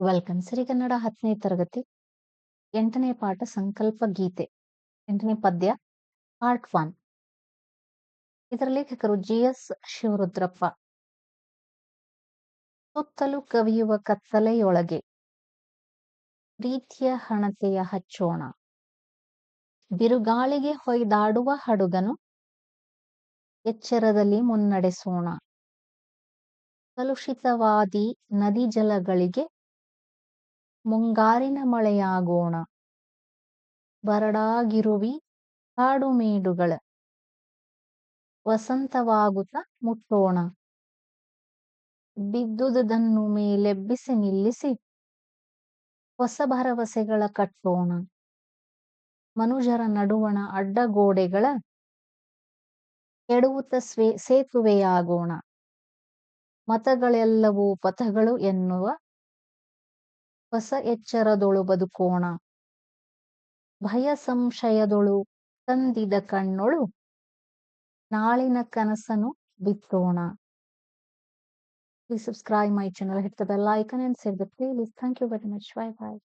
Welcome ಸರಿ, ಕನ್ನಡ ಹತ್ತನೇ ತರಗತಿ. ಎಂಟನೇ ಪಾಠ ಸಂಕಲ್ಪ ಗೀತೆ. ಎಂಟನೇ ಪದ್ಯ ಪಾರ್ಟ್ ಒನ್ ಇದರ ಲೇಖಕರು ಜಿ ಎಸ್ ಶಿವರುದ್ರಪ್ಪ. ಸುತ್ತಲೂ ಕವಿಯುವ ಕತ್ತಲೆಯೊಳಗೆ ಪ್ರೀತಿಯ ಹಣತೆಯ ಹಚ್ಚೋಣ. ಬಿರುಗಾಳಿಗೆ ಹೊಯ್ದಾಡುವ ಹಡುಗನು ಎಚ್ಚರದಲ್ಲಿ ಮುನ್ನಡೆಸೋಣ. ಕಲುಷಿತವಾದಿ ನದಿ ಜಲಗಳಿಗೆ ಮುಂಗಾರಿನ ಮಳೆಯಾಗೋಣ. ಬರಡಾಗಿರುವಿ ಕಾಡುಮೇಡುಗಳ. ವಸಂತವಾಗುತ್ತ ಮುಟ್ಟೋಣ. ಬಿದ್ದುದನ್ನು ಮೇಲೆಬ್ಬಿಸಿ ನಿಲ್ಲಿಸಿ ಹೊಸ ಭರವಸೆಗಳ ಕಟ್ಟೋಣ. ಮನುಜರ ನಡುವಣ ಅಡ್ಡಗೋಡೆಗಳ ಕೆಡುವುತ ಸ್ವೇ ಸೇತುವೆಯಾಗೋಣ. ಮತಗಳೆಲ್ಲವೂ ಪಥಗಳು ಎನ್ನುವ ಹೊಸ ಎಚ್ಚರದೊಳು ಬದುಕೋಣ ಭಯ ಸಂಶಯದೊಳು ತಂದಿದ ಕಣ್ಣೊಳು ನಾಳಿನ ಕನಸನು ಬಿತ್ತೋಣ Please subscribe my channel, hit the bell icon and save the playlist. Thank you very much. Bye bye.